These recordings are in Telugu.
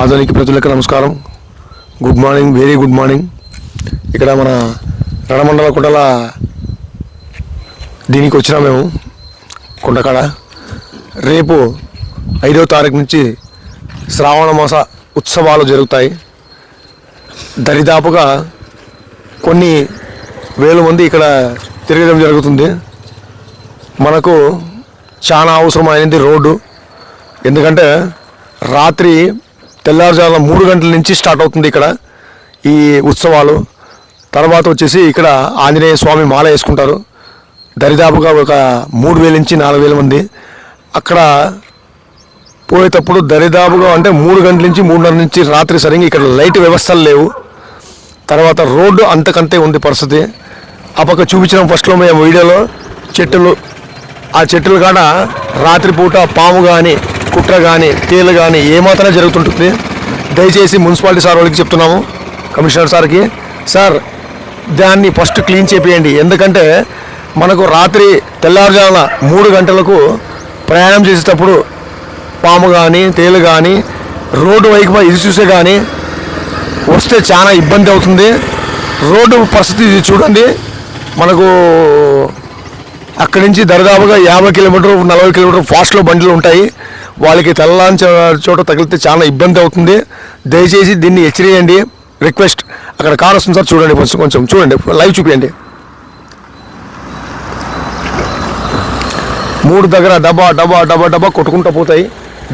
ఆధునిక ప్రజలకు నమస్కారం. Good morning very good morning ఇక్కడ మన రణమండల కుండల దీనికి వచ్చినా మేము కుండకాడ. రేపు ఐదో తారీఖు నుంచి శ్రావణ మాస ఉత్సవాలు జరుగుతాయి. దరిదాపుగా కొన్ని వేల మంది ఇక్కడ తిరగడం జరుగుతుంది. మనకు చాలా అవసరమైనది రోడ్డు. ఎందుకంటే రాత్రి తెల్లారుజామున మూడు గంటల నుంచి స్టార్ట్ అవుతుంది ఇక్కడ ఈ ఉత్సవాలు. తర్వాత వచ్చేసి ఇక్కడ ఆంజనేయ స్వామి మాల వేసుకుంటారు. దరిదాపుగా ఒక మూడు వేల నుంచి నాలుగు వేల మంది. అక్కడ పోయేటప్పుడు దరిదాపుగా అంటే మూడు గంటల నుంచి మూడున్నర నుంచి రాత్రి సరిగ్గా ఇక్కడ లైట్ వ్యవస్థలు లేవు. తర్వాత రోడ్డు అంతకంతే ఉంది పరిస్థితి. ఆ పక్క చూపించిన ఫస్ట్లో మేము వీడియోలో చెట్టులు ఆ చెట్టులు కాడ రాత్రిపూట పాము కానీ కుట్ర కానీ తేలు కానీ ఏమాత్రమే జరుగుతుంటుంది. దయచేసి మున్సిపాలిటీ సార్ వాళ్ళకి చెప్తున్నాము కమిషనర్ సార్కి. సార్ దాన్ని ఫస్ట్ క్లీన్ చేపియండి. ఎందుకంటే మనకు రాత్రి తెల్లారుజామున మూడు గంటలకు ప్రయాణం చేసేటప్పుడు పాము కానీ తేలు కానీ రోడ్డు వైపు ఇది చూసే కానీ వస్తే చాలా ఇబ్బంది అవుతుంది. రోడ్డు పరిస్థితి చూడండి. మనకు అక్కడి నుంచి దరిదాపుగా యాభై కిలోమీటర్ నలభై కిలోమీటర్ ఫాస్ట్లో బండ్లు ఉంటాయి. వాళ్ళకి తెల్లని చోట తగిలితే చాలా ఇబ్బంది అవుతుంది. దయచేసి దీన్ని హెచ్చరియండి. రిక్వెస్ట్ అక్కడ కార్ వస్తుంది సార్ చూడండి కొంచెం కొంచెం చూడండి లైవ్ చూపించండి మూడు దగ్గర డబ్బా డబ్బా డబ్బా డబ్బా కొట్టుకుంటూ పోతాయి.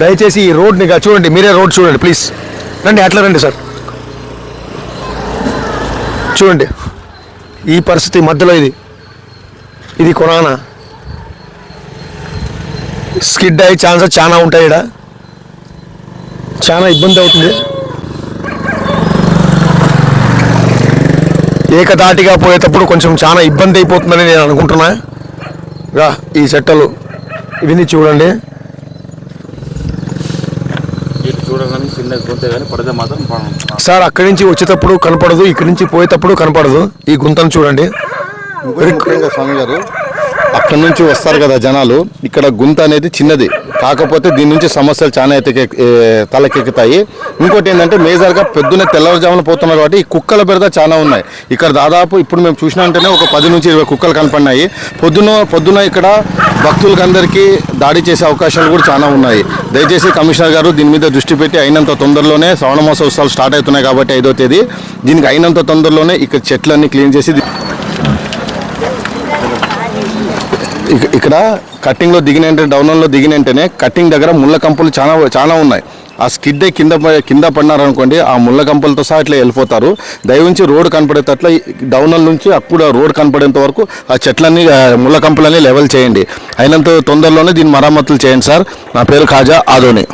దయచేసి ఈ రోడ్ని చూడండి మీరే రోడ్ చూడండి ప్లీజ్. రండి అట్లా రండి సార్. చూడండి ఈ పరిస్థితి మధ్యలో ఇది. ఇది కొనానా? స్కిడ్ అయ్యే ఛాన్సెస్ చాలా ఉంటాయి ఇక్కడ చాలా ఇబ్బంది అవుతుంది. ఏకదాటిగా పోయేటప్పుడు కొంచెం చాలా ఇబ్బంది అయిపోతుందని నేను అనుకుంటున్నా. రా ఈ చెట్టలు ఇవన్నీ చూడండి. సార్ అక్కడి నుంచి వచ్చేటప్పుడు కనపడదు ఇక్కడి నుంచి పోయేటప్పుడు కనపడదు. ఈ గుంతను చూడండి. స్వామి గారు అక్కడ నుంచి వస్తారు కదా జనాలు ఇక్కడ గుంత అనేది చిన్నది. కాకపోతే దీని నుంచి సమస్యలు చాలా అయితే తలకెక్కుతాయి. ఇంకోటి ఏంటంటే మేజర్గా పొద్దున్న తెల్లవారుజామున పోతున్నారు కాబట్టి ఈ కుక్కల బెడద చాలా ఉన్నాయి. ఇక్కడ దాదాపు ఇప్పుడు మేము చూసినంటేనే ఒక పది నుంచి ఇరవై కుక్కలు కనపడినాయి. పొద్దున పొద్దున ఇక్కడ భక్తులకందరికీ దాడి చేసే అవకాశాలు కూడా చాలా ఉన్నాయి. దయచేసి కమిషనర్ గారు దీని మీద దృష్టి పెట్టి అయినంత తొందరలోనే శ్రవణ మహోత్సవాలు స్టార్ట్ అవుతున్నాయి కాబట్టి ఐదో తేదీ. దీనికి అయినంత తొందరలోనే ఇక్కడ చెట్లన్నీ క్లీన్ చేసి ఇక్కడ కట్టింగ్లో దిగిన వెంటనే డౌన్లో దిగిన వెంటనే కట్టింగ్ దగ్గర ముళ్ళ కంపులు చాలా చాలా ఉన్నాయి. ఆ స్కిడ్డే కింద ప- కింద పడినారనుకోండి ఆ ముళ్ళ కంపలతో సహా ఇట్లా వెళ్ళిపోతారు. దయవుంచి రోడ్ కనపడేటట్ల డౌనల్ నుంచి అప్పుడు రోడ్ కనపడేంత వరకు ఆ చెట్లన్నీ ముళ్ళ కంపలన్నీ లెవెల్ చేయండి. అయినంత తొందరలోనే దీని మరమ్మతులు చేయండి సార్ నా పేరు ఖాజా ఆదోని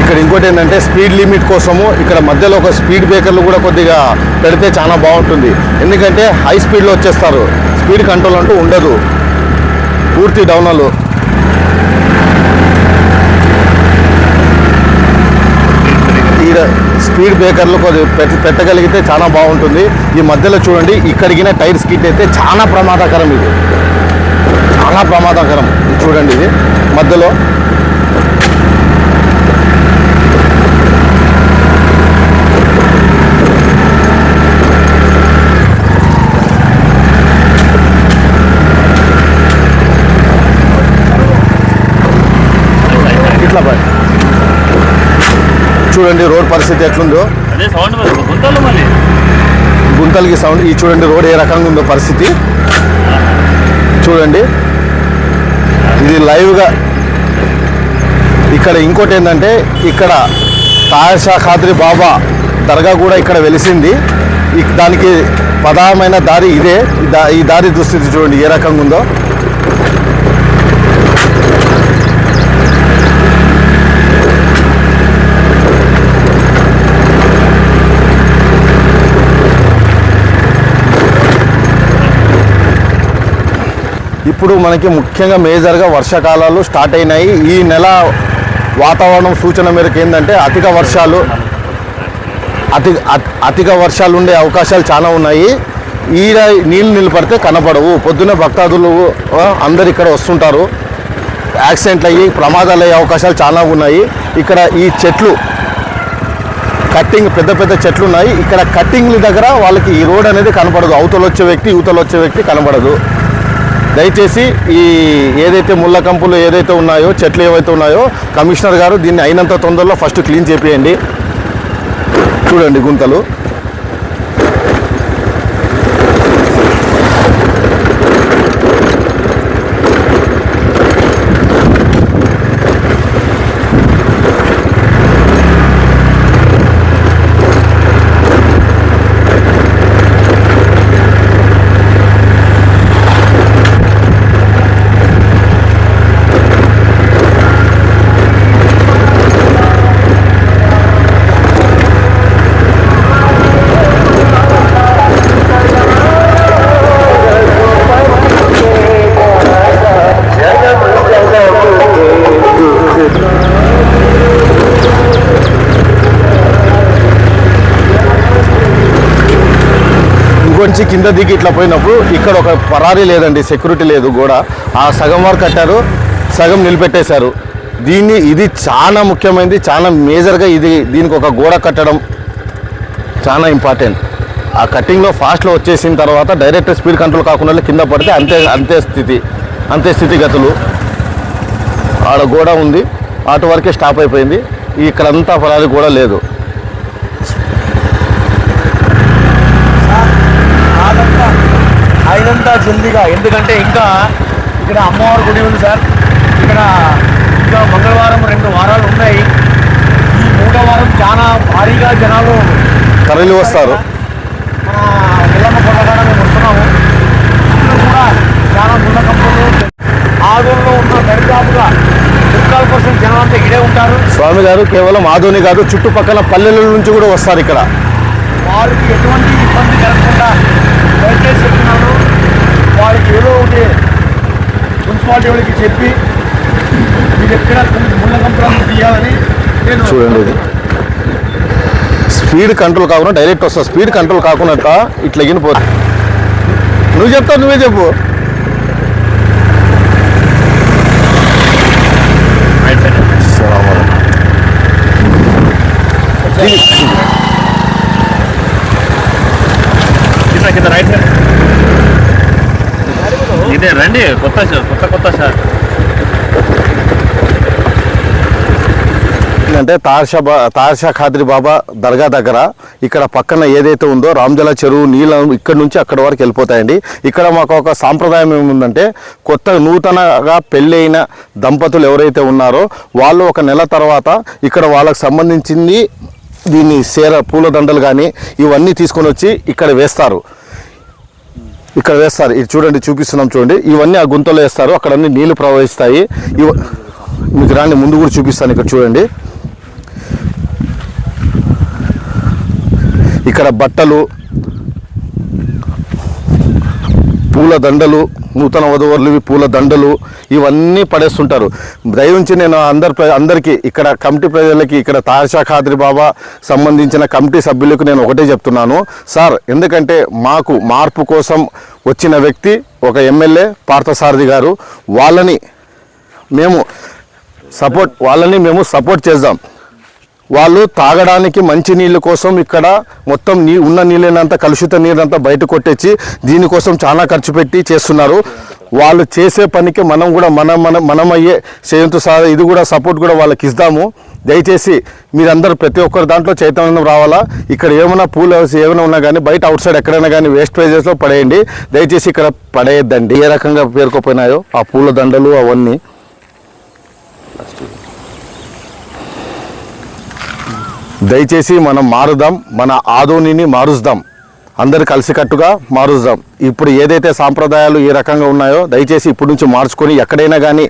ఇక్కడ ఇంకోటి ఏంటంటే స్పీడ్ లిమిట్ కోసము ఇక్కడ మధ్యలో ఒక స్పీడ్ బ్రేకర్లు కూడా కొద్దిగా పెడితే చాలా బాగుంటుంది. ఎందుకంటే హై స్పీడ్లో వచ్చేస్తారు. స్పీడ్ కంట్రోల్ అంటూ ఉండదు. పూర్తి డౌనలు. ఈడ స్పీడ్ బ్రేకర్లు కొద్దిగా పెట్టగలిగితే చాలా బాగుంటుంది. ఈ మధ్యలో చూడండి ఇక్కడికిన టైర్ స్కిట్ అయితే చాలా ప్రమాదకరం ఇది. చాలా ప్రమాదకరం. చూడండి ఇది. మధ్యలో ఇట్లా బాయ్ చూడండి రోడ్ పరిస్థితి ఎట్లుందో. గుంతలకి సౌండ్ ఈ చూడండి రోడ్ ఏ రకంగా ఉందో పరిస్థితి. చూడండి. ఇది లైవ్గా. ఇక్కడ ఇంకోటి ఏంటంటే ఇక్కడ తాయషా ఖాద్రి బాబా దర్గా కూడా ఇక్కడ వెలిసింది. దానికి ప్రధానమైన దారి ఇదే. ఈ దారి దుస్థితి చూడండి ఏ రకంగా ఉందో. ఇప్పుడు మనకి ముఖ్యంగా మేజర్గా వర్షాకాలాలు స్టార్ట్ అయినాయి. ఈ నెల వాతావరణం సూచన మేరకు ఏంటంటే అధిక వర్షాలు అతి అత్- అధిక వర్షాలు ఉండే అవకాశాలు చాలా ఉన్నాయి. ఈడ నీళ్ళు నిలబడితే కనపడవు. పొద్దున్న భక్తాదులు అందరు ఇక్కడ వస్తుంటారు. యాక్సిడెంట్లు అయ్యి ప్రమాదాలు అయ్యే అవకాశాలు చాలా ఉన్నాయి. ఇక్కడ ఈ చెట్లు కట్టింగ్ పెద్ద పెద్ద చెట్లు ఉన్నాయి. ఇక్కడ కట్టింగ్ల దగ్గర వాళ్ళకి ఈ రోడ్ అనేది కనపడదు. అవతల వచ్చే వ్యక్తి యువతలు వచ్చే వ్యక్తి కనపడదు. దయచేసి ఈ ఏదైతే ముళ్ళ కంపులు ఏదైతే ఉన్నాయో చెట్లు ఏవైతే ఉన్నాయో కమిషనర్ గారు దీన్ని అయినంత తొందరలో ఫస్ట్ క్లీన్ చేపియండి. చూడండి గుంతలు. కొంచెం కింద దిగి ఇట్లా పోయినప్పుడు ఇక్కడ ఒక పరారీ లేదండి సెక్యూరిటీ లేదు గోడ. ఆ సగం వరకు కట్టారు సగం నిలబెట్టేశారు. దీన్ని ఇది చాలా ముఖ్యమైనది చాలా మేజర్గా ఇది దీనికి ఒక గోడ కట్టడం చాలా ఇంపార్టెంట్. ఆ కట్టింగ్లో ఫాస్ట్లో వచ్చేసిన తర్వాత డైరెక్ట్ స్పీడ్ కంట్రోల్ కాకుండా కింద పడితే అంతే అంతే స్థితి అంతే స్థితిగతులు. ఆడ గోడ ఉంది అటు వరకే స్టాప్ అయిపోయింది. ఇక్కడంతా ఫలాది కూడా లేదు. అయినంతా జల్దీగా ఎందుకంటే ఇంకా ఇక్కడ అమ్మవారి గుడి ఉంది సార్. ఇక్కడ ఇంకా మంగళవారం రెండు వారాలు ఉన్నాయి. ఈ మూడో వారం చాలా భారీగా జనాలు తరలి వస్తారు. మన కొండగాడ మేము వస్తున్నాము. ఇక్కడ కూడా చాలా ముళ్ళ కంపలు ఆదోళనలో ఉన్న దరిదాపుగా ముక్కాలు పర్సెంట్ జనాలంతా ఇడే ఉంటారు. స్వామి గారు కేవలం ఆధోని కాదు చుట్టుపక్కల పల్లెల నుంచి కూడా వస్తారు ఇక్కడ. వారికి ఎటువంటి ఇబ్బంది కలగకుండా దయచేసి చెప్తున్నాను ఏదో ఒకటి మున్సిపాలిటీ వాళ్ళకి చెప్పి మీరు ఎక్కడ ముళ్ళ కంపలను తీయాలని నేను చూడండి. స్పీడ్ కంట్రోల్ కాకుండా డైరెక్ట్ వస్తుంది స్పీడ్ కంట్రోల్ కాకుండా ఇట్లా ఎగినిపోతుంది నువ్వు చెప్తావు నువ్వే చెప్పు. Right side. ఇదే రండి కొత్త కొత్త కొత్త షాట్ అంటే తార్షా బా తార్షా ఖాద్రి బాబా దర్గా దగ్గర ఇక్కడ పక్కన ఏదైతే ఉందో రామ్జల చెరువు నీళ్ళ ఇక్కడ నుంచి అక్కడ వరకు వెళ్ళిపోతాయండి. ఇక్కడ మాకు ఒక సాంప్రదాయం ఏముందంటే కొత్త నూతనగా పెళ్ళైన దంపతులు ఎవరైతే ఉన్నారో వాళ్ళు ఒక నెల తర్వాత ఇక్కడ వాళ్ళకు సంబంధించింది దీన్ని సేర పూలదండలు కానీ ఇవన్నీ తీసుకొని వచ్చి ఇక్కడ వేస్తారు. ఇక్కడ వేస్తారు. ఇది చూడండి చూపిస్తున్నాం చూడండి. ఇవన్నీ ఆ గుంతలో వేస్తారు. అక్కడ అన్ని నీళ్ళు ప్రవహిస్తాయి. ఇవ మీకు రాండి ముందు కూడా చూపిస్తాను ఇక్కడ చూడండి. ఇక్కడ బట్టలు పూల దండలు నూతన వధువరులు పూల దండలు ఇవన్నీ పడేస్తుంటారు. దయవుంచి నేను అందరి అందరికీ ఇక్కడ కమిటీ ప్రజలకి ఇక్కడ తారషా ఖాద్రి బాబా సంబంధించిన కమిటీ సభ్యులకు నేను ఒకటే చెప్తున్నాను. సార్ ఎందుకంటే మాకు మార్పు కోసం వచ్చిన వ్యక్తి ఒక ఎమ్మెల్యే పార్థసారథి గారు. వాళ్ళని మేము సపోర్ట్ వాళ్ళని మేము సపోర్ట్ చేద్దాం. వాళ్ళు తాగడానికి మంచి నీళ్ళ కోసం ఇక్కడ మొత్తం నీ ఉన్న నీళ్ళనంతా కలుషిత నీళ్ళంతా బయట కొట్టేసి దీనికోసం చాలా ఖర్చు పెట్టి చేస్తున్నారు. వాళ్ళు చేసే పనికి మనం కూడా మనం మనం మనం అయ్యే చేయంతు సార్ ఇది కూడా సపోర్ట్ కూడా వాళ్ళకి ఇద్దాము. దయచేసి మీరందరూ ప్రతి ఒక్కరి దాంట్లో చైతన్యం రావాలా? ఇక్కడ ఏమైనా పూలు ఏమైనా ఉన్నా కానీ బయట అవుట్ సైడ్ ఎక్కడైనా కానీ వేస్ట్ ప్రైజెస్లో పడేయండి. దయచేసి ఇక్కడ పడేయద్దండి. ఏ రకంగా పేరుకోపోయినాయో ఆ పూల దండలు అవన్నీ. దయచేసి మనం మారుదాం మన ఆధోనిని మారుద్దాం అందరు కలిసికట్టుగా మారుద్దాం ఇప్పుడు ఏదైతే సాంప్రదాయాలు ఏ రకంగా ఉన్నాయో దయచేసి ఇప్పటి నుంచి మార్చుకొని ఎక్కడైనా కానీ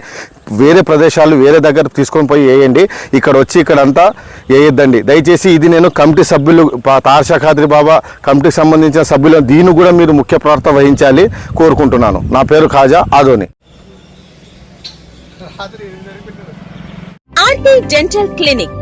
వేరే ప్రదేశాలు వేరే దగ్గర తీసుకొని పోయి వేయండి. ఇక్కడ వచ్చి ఇక్కడంతా వేయొద్దండి. దయచేసి ఇది నేను కమిటీ సభ్యులు పా- ఖాద్రి బాబా కమిటీకి సంబంధించిన సభ్యులు దీన్ని కూడా మీరు ముఖ్య ప్రవర్త వహించాలి కోరుకుంటున్నాను. నా పేరు Khaja Adoni R T dental clinic.